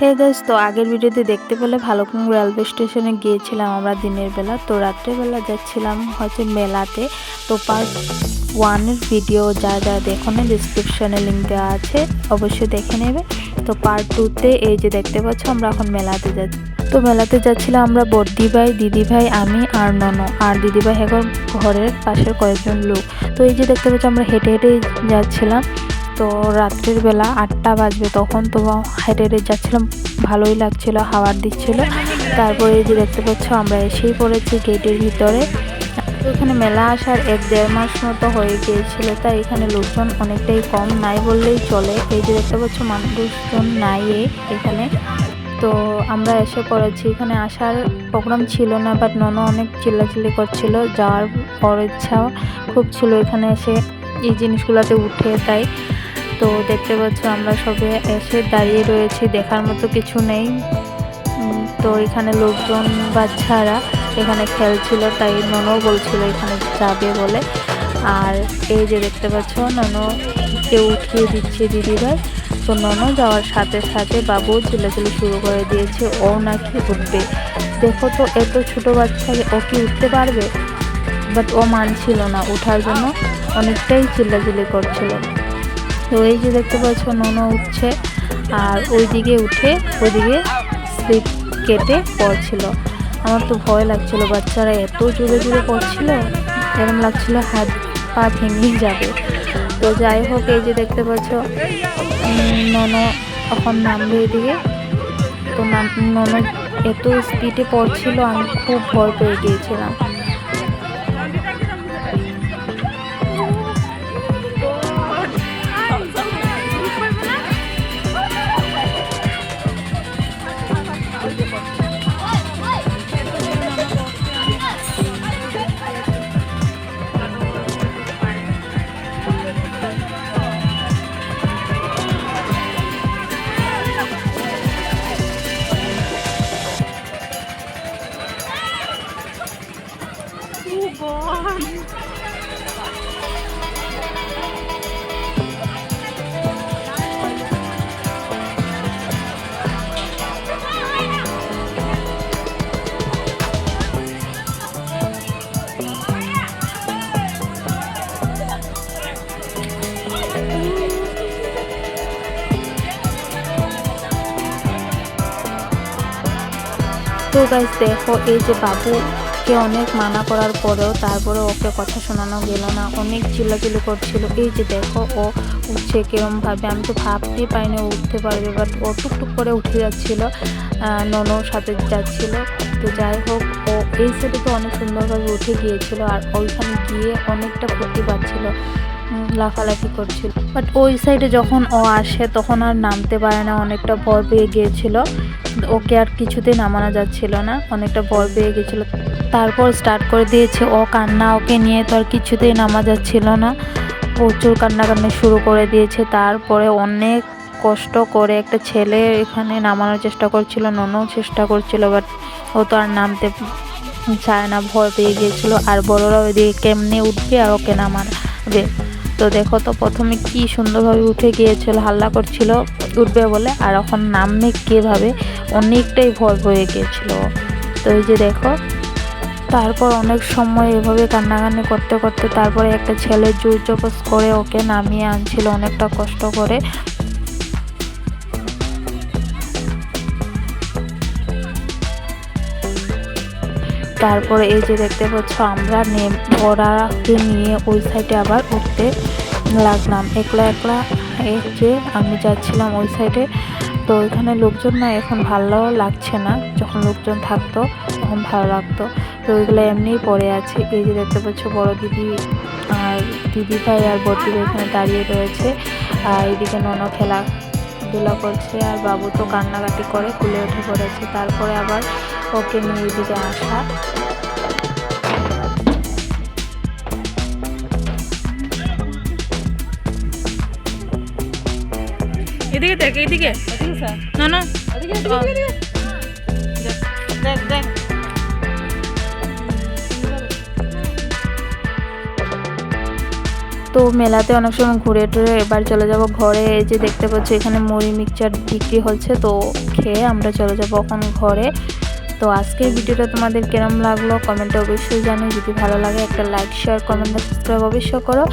Hey guys, তো আগের ভিডিওতে দেখতে পেলে ভালুকপুং রেলওয়ে স্টেশনে গিয়েছিলাম আমরা দিনের বেলা। তো রাত্রেবেলা যাচ্ছিলাম হচ্ছে মেলাতে। তো পার্ট ওয়ানের ভিডিও যা যা দেখো না ডিসক্রিপশনে লিঙ্ক দেওয়া আছে, অবশ্যই দেখে নেবে। তো পার্ট টুতে এই যে দেখতে পাচ্ছ, আমরা এখন মেলাতে যাচ্ছি তো মেলাতে যাচ্ছিলাম আমরা বর্দি ভাই দিদি ভাই আমি আর ননো। আর দিদি ভাই এখন ঘরের পাশের কয়েকজন লোক। তো এই যে দেখতে পাচ্ছ, আমরা হেঁটে হেঁটে যাচ্ছিলাম। তো রাত্রের বেলা আটটা বাজবে তখন তো হেঁটে হেঁটে যাচ্ছিলাম, ভালোই লাগছিল, হাওয়ার দিচ্ছিল। তারপরে যে দেখতে পাচ্ছ, আমরা এসেই পড়েছি গেটের ভিতরে। এখানে মেলা আসার এক দেড় মাস মতো হয়ে গিয়েছিল, তাই এখানে লোকজন অনেকটাই কম, নাই বললেই চলে। এই যে দেখতে পাচ্ছ, মানুষজন নাই এখানে। তো আমরা এসে পড়েছি। এখানে আসার প্রোগ্রাম ছিল না বাট নন অনেক চিল্লাচিল্লি করছিল। যাওয়ার পর ইচ্ছা খুব ছিল এখানে এসে এই জিনিসগুলোতে উঠে, তাই তো দেখতে পাচ্ছ আমরা সবে এসে দাঁড়িয়ে রয়েছি, দেখার মতো কিছু নেই। তো এখানে লোকজন বাচ্চারা এখানে খেলছিল, তাই ননও বলছিল এখানে যাবে বলে। আর এই যে দেখতে পাচ্ছ ননো কেউ উঠিয়ে দিচ্ছে দিদিভাই তো ননো যাওয়ার সাথে সাথে বাবু চিল্লাচিল্লি শুরু করে দিয়েছে, ও নাকি উঠবে। দেখো তো, এত ছোট বাচ্চাকে ও কি উঠতে পারবে? বাট ও মানছিল না ওঠার জন্য অনেকটাই চিল্লাচিল্লি করছিল। তো এই যে দেখতে পাচ্ছ, ননো উঠছে। আর ওইদিকে উঠে, ওইদিকে স্লিপ কেটে পড়ছিল। আমার তো ভয় লাগছিল, বাচ্চারা এত জোরে জোরে পড়ছিল এরকম লাগছিল হাত পা ভেঙে যাবে। তো যাই হোক, এই যে দেখতে পাচ্ছ ননো এখন নামবে এদিকে। তো নাম, ননো এত স্পিডে পড়ছিল, আমি খুব ভয় পেয়ে গিয়েছিলাম। তো গাইজ দেখো, এই যে বাবুকে অনেক মানা করার পরেও তারপরে ওকে কথা শোনানো গেল না। অনেক চিল্লাচিল্লি করছিল। এই যে দেখো, ও উঠছে কীরমভাবে, আমি তো ভাবতেই পাইনি ও উঠতে পারবে বাট ও টুকটুক করে উঠে যাচ্ছিল ননোর সাথে যাচ্ছিল। তো যাই হোক, ও এই সাইডে তো অনেক সুন্দরভাবে উঠে গিয়েছিল, আর ওইখানে গিয়ে অনেকটা ফুর্তি পাচ্ছিল। লাফালাফি করছিল। বাট ওই সাইডে যখন ও আসে, তখন আর নামতে পারে না, অনেকটা ভয় পেয়ে গিয়েছিল। ওকে আর কিছুতেই নামানো যাচ্ছিল না, অনেকটা ভয় পেয়ে গেছিল তারপর স্টার্ট করে দিয়েছে ও কান্না, ওকে নিয়ে তো আর কিছুতেই নামা যাচ্ছিল না। প্রচুর কান্না শুরু করে দিয়েছে। তারপরে অনেক কষ্ট করে একটা ছেলে এখানে নামানোর চেষ্টা করছিল ননও চেষ্টা করছিল বাট ও তো আর নামতে চায় না, ভয় পেয়ে গিয়েছিল। আর বড়রা ওইদিকে কেমনে উঠবে আর ওকে নামাবে? তো দেখো তো প্রথমে কি সুন্দরভাবে উঠে গিয়েছিল হাল্লা করছিল, উঠবে বলে। আর এখন নামে কীভাবে? অনেকটাই ভয় হয়ে গিয়েছিল। তো এই যে দেখো, তারপর অনেক সময় এভাবে কান্নাকান্নি করতে করতে তারপরে একটা ছেলে জোর জবস করে ওকে নামিয়ে আনছিল, অনেকটা কষ্ট করে। তারপরে এই যে দেখতে পাচ্ছ, আমরা ওরাকে নিয়ে ওই সাইডে আবার উঠতে লাগলাম। একলা একলা এই যে আমি যাচ্ছিলাম ওই সাইডে তো ওইখানে লোকজন না এখন ভালো লাগছে না। যখন লোকজন থাকতো, তখন ভালো লাগতো। তো ওইগুলো এমনিই পড়ে আছে। এই যে দেখতে পাচ্ছ, বড় দিদি আর দিদি ভাই আর বড় এখানে দাঁড়িয়ে রয়েছে। আর এইদিকে নন খেলা ধুলা করছে আর বাবু তো কান্নাকাটি করে কুলে উঠে পড়েছে। তারপরে আবার ওকে নিয়ে দিকে আসা। এদিকে দেখ এদিকে না না। দেখ দেখ তো মেলাতে অনেক সময় ঘুরে টুরে এবার চলে যাব ঘরে। যে দেখতে পাচ্ছি, এখানে মুড়ি মিক্সচার বিক্রি হচ্ছে, তো খেয়ে আমরা চলে যাব এখন ঘরে। তো আজকের ভিডিওটা তোমাদের কেরম লাগল? কমেন্টে অবশ্যই জানিও। যদি ভালো লাগে একটা লাইক শেয়ার কমেন্ট সাবস্ক্রাইব অবশ্যই করো।